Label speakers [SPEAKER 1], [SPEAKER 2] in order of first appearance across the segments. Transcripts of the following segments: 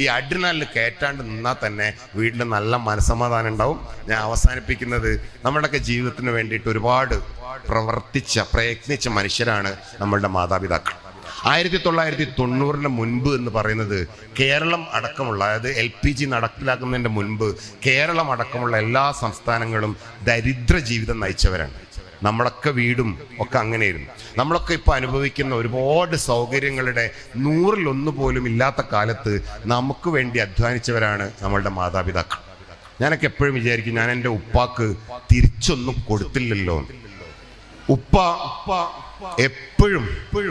[SPEAKER 1] ഈ അഡ്രിനാലിന് കയറ്റാണ്ട് നിന്നാൽ തന്നെ വീട്ടിൽ നല്ല മനസമാധാനം ഉണ്ടാവും. ഞാൻ അവസാനിപ്പിക്കുന്നത് നമ്മുടെയൊക്കെ ജീവിതത്തിന് വേണ്ടിയിട്ട് ഒരുപാട് പ്രവർത്തിച്ച പ്രയത്നിച്ച മനുഷ്യരാണ് നമ്മളുടെ മാതാപിതാക്കൾ. ആയിരത്തി തൊള്ളായിരത്തി തൊണ്ണൂറിന് മുൻപ് എന്ന് പറയുന്നത് കേരളം അടക്കമുള്ള അതായത് എൽ പി ജി നടപ്പിലാക്കുന്നതിന്റെ മുൻപ് കേരളം അടക്കമുള്ള എല്ലാ സംസ്ഥാനങ്ങളും ദരിദ്ര ജീവിതം നയിച്ചവരാണ്. നമ്മളൊക്കെ വീടും ഒക്കെ അങ്ങനെയായിരുന്നു. നമ്മളൊക്കെ ഇപ്പോൾ അനുഭവിക്കുന്ന ഒരുപാട് സൗകര്യങ്ങളുടെ നൂറിലൊന്നു പോലും ഇല്ലാത്ത കാലത്ത് നമുക്ക് വേണ്ടി അധ്വാനിച്ചവരാണ് നമ്മളുടെ മാതാപിതാക്കൾ. ഞാനൊക്കെ എപ്പോഴും വിചാരിക്കും ഞാൻ എന്റെ ഉപ്പാക്ക് തിരിച്ചൊന്നും കൊടുത്തില്ലല്ലോ. ഉപ്പ ഉപ്പ എപ്പോഴും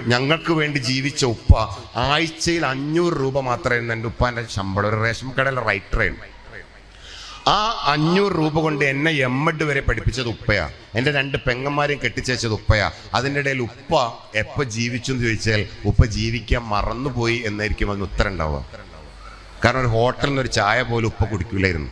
[SPEAKER 1] ഞങ്ങൾക്ക് വേണ്ടി ജീവിച്ച ഉപ്പ ആഴ്ചയിൽ അഞ്ഞൂറ് രൂപ മാത്രമായിരുന്നു എന്റെ ഉപ്പാന്റെ ശമ്പളം. ഒരു റേഷൻ കടയിലെ റൈറ്ററായിരുന്നു ആ അഞ്ഞൂറ് രൂപ കൊണ്ട് എന്നെ എം എഡ് വരെ പഠിപ്പിച്ചത് ഉപ്പയാ. എന്റെ രണ്ട് പെങ്ങന്മാരെയും കെട്ടിച്ചേച്ചത് ഉപ്പയാ. അതിന്റെ ഇടയിൽ ഉപ്പ എപ്പ ജീവിച്ചു എന്ന് ചോദിച്ചാൽ ഉപ്പ ജീവിക്കാൻ മറന്നുപോയി എന്നായിരിക്കും അതിന് ഉത്തരം ഉണ്ടാവുക. കാരണം ഒരു ഹോട്ടലിൽ നിന്ന് ഒരു ചായ പോലും ഉപ്പ കുടിക്കില്ലായിരുന്നു.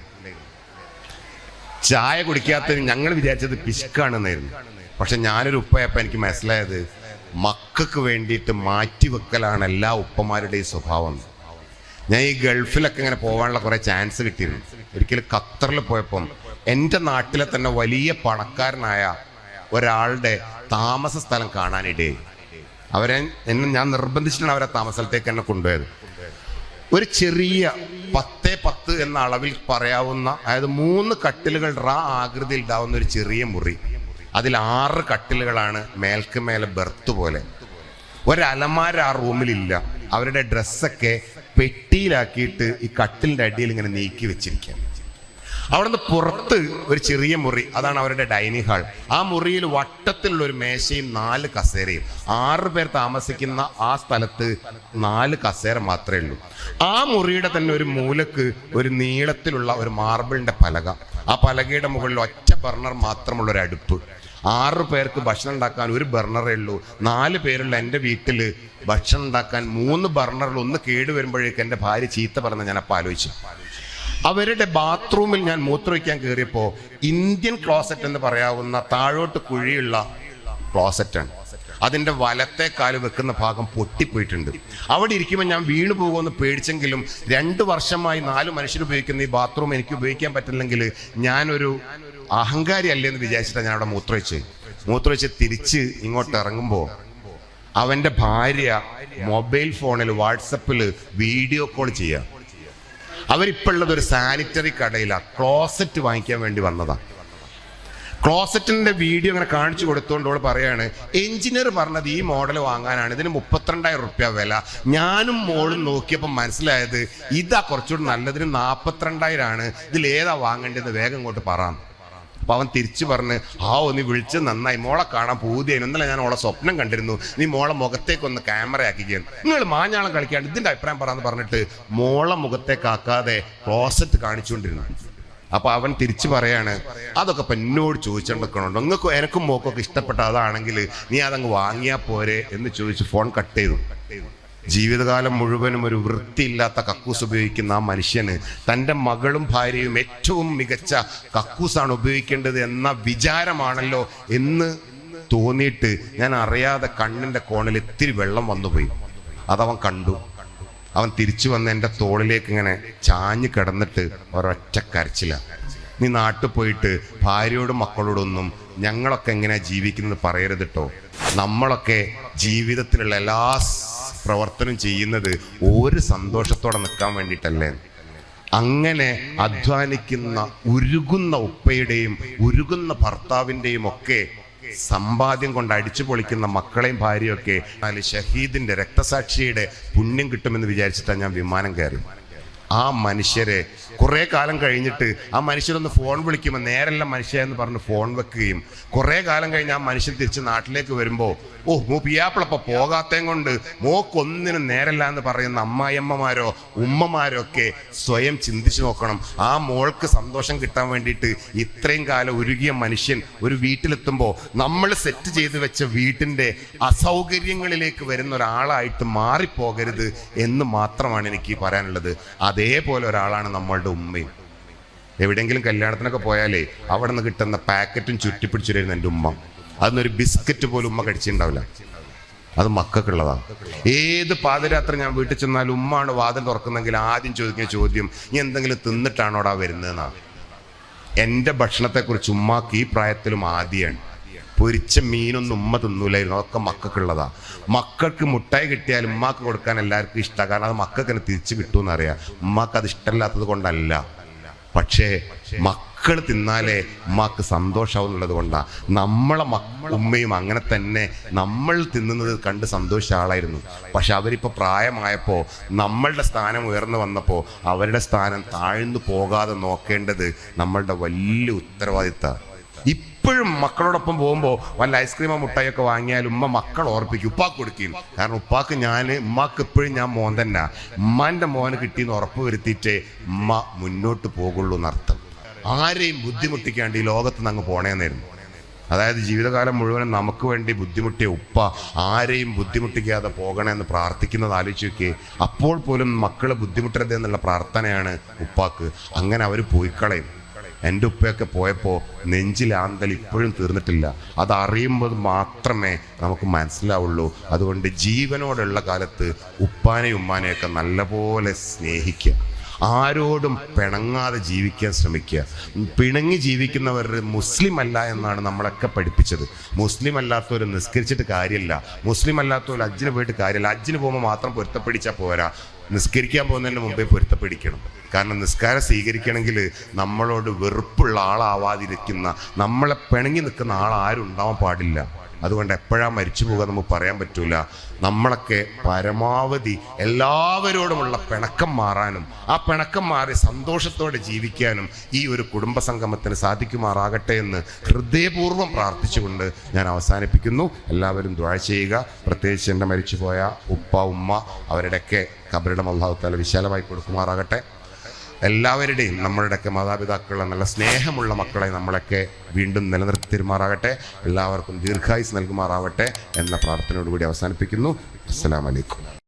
[SPEAKER 1] ചായ കുടിക്കാത്ത ഞങ്ങൾ വിചാരിച്ചത് പിശുക്കാണെന്നായിരുന്നു. പക്ഷെ ഞാനൊരു ഉപ്പയപ്പം എനിക്ക് മനസ്സിലായത് മക്കൾക്ക് വേണ്ടിയിട്ട് മാറ്റിവെക്കലാണ് എല്ലാ ഉപ്പമാരുടെയും സ്വഭാവം ഞാൻ ഈ ഗൾഫിലൊക്കെ ഇങ്ങനെ പോകാനുള്ള കുറേ ചാൻസ് കിട്ടിയിരുന്നു. ഒരിക്കലും ഖത്തറിൽ പോയപ്പം എന്റെ നാട്ടിലെ തന്നെ വലിയ പണക്കാരനായ ഒരാളുടെ താമസ സ്ഥലം കാണാനിടയായി. അവരെ എന്നെ ഞാൻ നിർബന്ധിച്ചിട്ടാണ് അവരെ താമസ സ്ഥലത്തേക്ക് എന്നെ കൊണ്ടുപോയത്. ഒരു ചെറിയ പത്തേ പത്ത് എന്ന അളവിൽ പറയാവുന്ന അതായത് മൂന്ന് കട്ടിലുകൾ റാ ആകൃതിയിൽ ഉണ്ടാവുന്ന ഒരു ചെറിയ മുറി. അതിൽ ആറ് കട്ടിലുകളാണ് മേൽക്ക് മേലെ ബെർത്ത് പോലെ. ഒരലമാര ആ റൂമിലില്ല അവരുടെ ഡ്രസ്സൊക്കെ പെട്ടിയിലാക്കിയിട്ട് ഈ കട്ടിലിന്റെ അടിയിൽ ഇങ്ങനെ നീക്കി വെച്ചിരിക്കുക അവിടുന്ന് പുറത്ത് ഒരു ചെറിയ മുറി അതാണ് അവരുടെ ഡൈനിങ് ഹാൾ. ആ മുറിയിൽ വട്ടത്തിലുള്ള ഒരു മേശയും നാല് കസേരയും. ആറ് പേർ താമസിക്കുന്ന ആ സ്ഥലത്ത് നാല് കസേര മാത്രമേ ഉള്ളൂ. ആ മുറിയുടെ തന്നെ ഒരു മൂലക്ക് ഒരു നീളത്തിലുള്ള ഒരു മാർബിളിന്റെ പലക. ആ പലകയുടെ മുകളിൽ ഒറ്റ ബർണർ മാത്രമുള്ള ഒരു അടുപ്പ്. ആറ് പേർക്ക് ഭക്ഷണം ഉണ്ടാക്കാൻ ഒരു ബർണറേ ഉള്ളൂ. നാല് പേരുള്ള എന്റെ വീട്ടിൽ ഭക്ഷണം ഉണ്ടാക്കാൻ മൂന്ന് ബർണറിൽ ഒന്ന് കേടുവരുമ്പോഴേക്ക് എന്റെ ഭാര്യ ചീത്ത പറഞ്ഞ ഞാൻ അപ്പം ആലോചിച്ചു. അവരുടെ ബാത്റൂമിൽ ഞാൻ മൂത്രമൊഴിക്കാൻ കയറിയപ്പോൾ ഇന്ത്യൻ ക്ലോസറ്റ് എന്ന് പറയാവുന്ന താഴോട്ട് കുഴിയുള്ള ക്ലോസറ്റാണ്. അതിന്റെ വലത്തെ കാൽ വെക്കുന്ന ഭാഗം പൊട്ടിപ്പോയിട്ടുണ്ട്. അവിടെ ഇരിക്കുമ്പോൾ ഞാൻ വീണു പോകുമെന്ന് പേടിച്ചെങ്കിലും രണ്ട് വർഷമായി നാല് മനുഷ്യർ ഉപയോഗിക്കുന്ന ഈ ബാത്റൂം എനിക്ക് ഉപയോഗിക്കാൻ പറ്റില്ലെങ്കിൽ ഞാനൊരു അഹങ്കാരി അല്ലേ എന്ന് വിചാരിച്ചിട്ടാണ് ഞാൻ അവിടെ മൂത്രമൊഴിച്ച് വെച്ച് തിരിച്ച് ഇങ്ങോട്ട് ഇറങ്ങുമ്പോൾ അവന്റെ ഭാര്യ മൊബൈൽ ഫോണിൽ വാട്സപ്പിൽ വീഡിയോ കോൾ ചെയ്യുക അവരിപ്പോൾ ഉള്ളത് ഒരു സാനിറ്ററി കടയിലാണ് ക്ലോസറ്റ് വാങ്ങിക്കാൻ വേണ്ടി വന്നതാ. ക്ലോസറ്റിന്റെ വീഡിയോ ഇങ്ങനെ കാണിച്ചു കൊടുത്തുകൊണ്ട് അവൾ പറയാണ് എഞ്ചിനീയർ പറഞ്ഞത് ഈ മോഡൽ വാങ്ങാനാണ്. ഇതിന് മുപ്പത്തിരണ്ടായിരം റുപ്യ വില. ഞാനും മോളും നോക്കിയപ്പോൾ മനസ്സിലായത് ഇതാ കുറച്ചുകൂടി നല്ലതിന് നാൽപ്പത്തിരണ്ടായിരം ആണ് ഇതിൽ ഏതാ വാങ്ങേണ്ടത് വേഗം ഇങ്ങോട്ട് പറയാം അപ്പൊ അവൻ തിരിച്ചു പറഞ്ഞ് ആ ഒന്ന് വിളിച്ച് നന്നായി. മോളെ കാണാൻ പൂതിയായിരുന്നു ഇന്നലെ ഞാൻ ഓളെ സ്വപ്നം കണ്ടിരുന്നു. നീ മോളെ മുഖത്തേക്ക് ഒന്ന് ക്യാമറ ആക്കിക്കുകയാണ് നിങ്ങൾ മാഞ്ഞാളം കളിക്കാണ്ട് ഇതിന്റെ അഭിപ്രായം പറയാന്ന് പറഞ്ഞിട്ട് മോളെ മുഖത്തേക്കാക്കാതെ ക്ലോസറ്റ് കാണിച്ചുകൊണ്ടിരുന്നു. അപ്പൊ അവൻ തിരിച്ചു പറയാണ് അതൊക്കെ ഇപ്പൊ എന്നോട് ചോദിച്ചോണ്ടിരിക്കണുണ്ടോ? നിങ്ങൾക്ക് എനക്കും മോക്കൊക്കെ ഇഷ്ടപ്പെട്ട അതാണെങ്കിൽ നീ അതങ്ങ് വാങ്ങിയാ പോരെ എന്ന് ചോദിച്ച് ഫോൺ കട്ട് ചെയ്തു കട്ട് ചെയ്തു. ജീവിതകാലം മുഴുവനും ഒരു വൃത്തിയില്ലാത്ത കക്കൂസ് ഉപയോഗിക്കുന്ന ആ മനുഷ്യന് തന്റെ മകളും ഭാര്യയും ഏറ്റവും മികച്ച കക്കൂസാണ് ഉപയോഗിക്കേണ്ടത് എന്ന വിചാരമാണല്ലോ എന്ന് തോന്നിയിട്ട് ഞാൻ അറിയാതെ കണ്ണിന്റെ കോണിൽ ഇത്തിരി വെള്ളം വന്നുപോയി. അതവൻ കണ്ടു. അവൻ തിരിച്ചു വന്ന് എന്റെ തോളിലേക്ക് ഇങ്ങനെ ചാഞ്ഞു കിടന്നിട്ട് ഒരൊറ്റ കരച്ചില്ല നീ നാട്ടിൽ പോയിട്ട് ഭാര്യയോടും മക്കളോടൊന്നും ഞങ്ങളൊക്കെ എങ്ങനെയാ ജീവിക്കുന്നത് പറയരുത് കേട്ടോ നമ്മളൊക്കെ ജീവിതത്തിലുള്ള എല്ലാ പ്രവർത്തനം ചെയ്യുന്നത് ഒരു സന്തോഷത്തോടെ നിൽക്കാൻ വേണ്ടിയിട്ടല്ലേ? അങ്ങനെ അധ്വാനിക്കുന്ന ഉരുകുന്ന ഉപ്പയുടെയും ഉരുകുന്ന ഭർത്താവിന്റെയും ഒക്കെ സമ്പാദ്യം കൊണ്ട് അടിച്ചു പൊളിക്കുന്ന മക്കളെയും ഭാര്യയൊക്കെ ഷഹീദിന്റെ രക്തസാക്ഷിയുടെ പുണ്യം കിട്ടുമെന്ന് വിചാരിച്ചിട്ടാണ് ഞാൻ വിമാനം കയറി ആ മനുഷ്യരെ. കുറെ കാലം കഴിഞ്ഞിട്ട് ആ മനുഷ്യരൊന്ന് ഫോൺ വിളിക്കുമ്പോൾ നേരെല്ലാം മനുഷ്യ എന്ന് പറഞ്ഞ് ഫോൺ വെക്കുകയും കുറെ കാലം കഴിഞ്ഞ് ആ മനുഷ്യൻ തിരിച്ച് നാട്ടിലേക്ക് വരുമ്പോൾ ഓ മൂ പിയാപ്പിളപ്പ പോകാത്തേം കൊണ്ട് മോക്കൊന്നിനും നേരല്ല എന്ന് പറയുന്ന അമ്മായിയമ്മമാരോ ഉമ്മമാരോ ഒക്കെ സ്വയം ചിന്തിച്ചു നോക്കണം. ആ മോൾക്ക് സന്തോഷം കിട്ടാൻ വേണ്ടിയിട്ട് ഇത്രയും കാലം ഉരുകിയ മനുഷ്യൻ ഒരു വീട്ടിലെത്തുമ്പോൾ നമ്മൾ സെറ്റ് ചെയ്ത് വെച്ച വീട്ടിന്റെ അസൗകര്യങ്ങളിലേക്ക് വരുന്ന ഒരാളായിട്ട് മാറിപ്പോകരുത് എന്ന് മാത്രമാണ് എനിക്ക് പറയാനുള്ളത്. അതേപോലെ ഒരാളാണ് നമ്മളുടെ ഉമ്മയും. എവിടെയെങ്കിലും കല്യാണത്തിനൊക്കെ പോയാലേ അവിടെ നിന്ന് കിട്ടുന്ന പാക്കറ്റും ചുറ്റിപ്പിടിച്ചിരുന്നു എന്റെ ഉമ്മ. അതിനൊരു ബിസ്ക്കറ്റ് പോലും ഉമ്മ കഴിച്ചിട്ടുണ്ടാവില്ല അത് മക്കൾക്കുള്ളതാണ് ഏത് പാതിരാത്രി ഞാൻ വീട്ടിൽ ചെന്നാലും ഉമ്മാണ് വാതിൽ തുറക്കുന്നെങ്കിൽ ആദ്യം ചോദിക്കുന്ന ചോദ്യം നീ എന്തെങ്കിലും തിന്നിട്ടാണോടാ വരുന്നതെന്നാണ് എന്റെ ഭക്ഷണത്തെക്കുറിച്ച് ഉമ്മാക്ക് ഈ പ്രായത്തിലും ആദ്യമാണ് പൊരിച്ച മീനൊന്നും ഉമ്മ തിന്നൂലായിരുന്നു. അതൊക്കെ മക്കൾക്കുള്ളതാ. മക്കൾക്ക് മുട്ടായി കിട്ടിയാൽ ഉമ്മാക്ക് കൊടുക്കാൻ എല്ലാവർക്കും ഇഷ്ടമാണ് കാരണം അത് മക്കൾക്ക് തന്നെ തിരിച്ചു കിട്ടുമെന്ന് അറിയാം ഉമ്മാക്ക് അത് ഇഷ്ടമല്ലാത്തത് കൊണ്ടല്ല. പക്ഷേ മക്കൾ തിന്നാലേ ഉമ്മാക്ക് സന്തോഷമാവുന്നുള്ളത് കൊണ്ടാണ് നമ്മളെ മക്ക ഉമ്മയും അങ്ങനെ തന്നെ നമ്മൾ തിന്നുന്നത് കണ്ട് സന്തോഷിച്ച ആളായിരുന്നു. പക്ഷെ അവരിപ്പോൾ പ്രായമായപ്പോൾ നമ്മളുടെ സ്ഥാനം ഉയർന്നു വന്നപ്പോൾ അവരുടെ സ്ഥാനം താഴ്ന്നു പോകാതെ നോക്കേണ്ടത് നമ്മളുടെ വലിയ ഉത്തരവാദിത്തമാണ് ഇപ്പോഴും മക്കളോടൊപ്പം പോകുമ്പോൾ വല്ല ഐസ്ക്രീമോ മുട്ടായിയൊക്കെ വാങ്ങിയാൽ ഉമ്മ മക്കൾ ഓർപ്പിക്കും. ഉപ്പാക്ക് കൊടുക്കും കാരണം ഉപ്പാക്ക് ഞാൻ ഉമ്മാക്ക് എപ്പോഴും ഞാൻ മോൻ തന്നെ. ഉമ്മാന്റെ മോന് കിട്ടിയെന്ന് ഉറപ്പ് വരുത്തിയിട്ടേ ഉമ്മ മുന്നോട്ട് പോകുള്ളൂ എന്നർത്ഥം. ആരെയും ബുദ്ധിമുട്ടിക്കാണ്ട് ഈ ലോകത്ത് നിന്ന് അങ്ങ് പോണേന്നായിരുന്നു അതായത് ജീവിതകാലം മുഴുവനും നമുക്ക് വേണ്ടി ബുദ്ധിമുട്ടിയ ഉപ്പ ആരെയും ബുദ്ധിമുട്ടിക്കാതെ പോകണമെന്ന് പ്രാർത്ഥിക്കുന്നത് ആലോചിച്ച് അപ്പോൾ പോലും മക്കളെ ബുദ്ധിമുട്ടരുത് എന്നുള്ള പ്രാർത്ഥനയാണ് ഉപ്പാക്ക്. അങ്ങനെ അവർ പോയിക്കളയും. എന്റെ ഉപ്പയൊക്കെ പോയപ്പോൾ നെഞ്ചിലാന്തൽ ഇപ്പോഴും തീർന്നിട്ടില്ല. അത് അറിയുമ്പോൾ മാത്രമേ നമുക്ക് മനസ്സിലാവുള്ളൂ. അതുകൊണ്ട് ജീവനോടുള്ള കാലത്ത് ഉപ്പാനെയും ഉമ്മാനെയൊക്കെ നല്ലപോലെ സ്നേഹിക്കുക. ആരോടും പിണങ്ങാതെ ജീവിക്കാൻ ശ്രമിക്കുക. പിണങ്ങി ജീവിക്കുന്നവർ മുസ്ലിം അല്ല എന്നാണ് നമ്മളൊക്കെ പഠിപ്പിച്ചത്. മുസ്ലിം അല്ലാത്തവർ നിസ്കരിച്ചിട്ട് കാര്യമില്ല മുസ്ലിം അല്ലാത്തവർ അജ്ജിന് പോയിട്ട് കാര്യമില്ല അജ്ജിന് പോകുമ്പോൾ മാത്രം പൊരുത്തപ്പിടിച്ചാൽ പോരാ. നിസ്കരിക്കാൻ പോകുന്നതിന് മുമ്പേ പൊരുത്തപ്പിടിക്കണം. കാരണം നിസ്കാരം സ്വീകരിക്കണമെങ്കിൽ നമ്മളോട് വെറുപ്പുള്ള ആളാവാതിരിക്കുന്ന നമ്മളെ പിണങ്ങി നിൽക്കുന്ന ആൾ ആരും ഉണ്ടാവാൻ പാടില്ല. അതുകൊണ്ട് എപ്പോഴാണ് മരിച്ചു പോകുക നമുക്ക് പറയാൻ പറ്റൂല. നമ്മളൊക്കെ പരമാവധി എല്ലാവരോടുമുള്ള പിണക്കം മാറാനും ആ പിണക്കം മാറി സന്തോഷത്തോടെ ജീവിക്കാനും ഈ ഒരു കുടുംബ സംഗമത്തിന് സാധിക്കുമാറാകട്ടെ എന്ന് ഹൃദയപൂർവം പ്രാർത്ഥിച്ചുകൊണ്ട് ഞാൻ അവസാനിപ്പിക്കുന്നു. എല്ലാവരും ദ്വാഴ ചെയ്യുക. പ്രത്യേകിച്ച് എന്റെ മരിച്ചുപോയ ഉപ്പ ഉമ്മ അവരുടെയൊക്കെ കബറിടം അള്ളാഹു വിശാലമായി കൊടുക്കുമാറാകട്ടെ. എല്ലാവരുടെയും നമ്മളുടെയൊക്കെ മാതാപിതാക്കളുടെ നല്ല സ്നേഹമുള്ള മക്കളെ നമ്മളൊക്കെ വീണ്ടും നിലനിർത്തി തരുമാറാകട്ടെ എല്ലാവർക്കും ദീർഘായുസ് നൽകുമാറാവട്ടെ എന്ന പ്രാർത്ഥനയോടുകൂടി അവസാനിപ്പിക്കുന്നു. അസ്സലാമലൈക്കും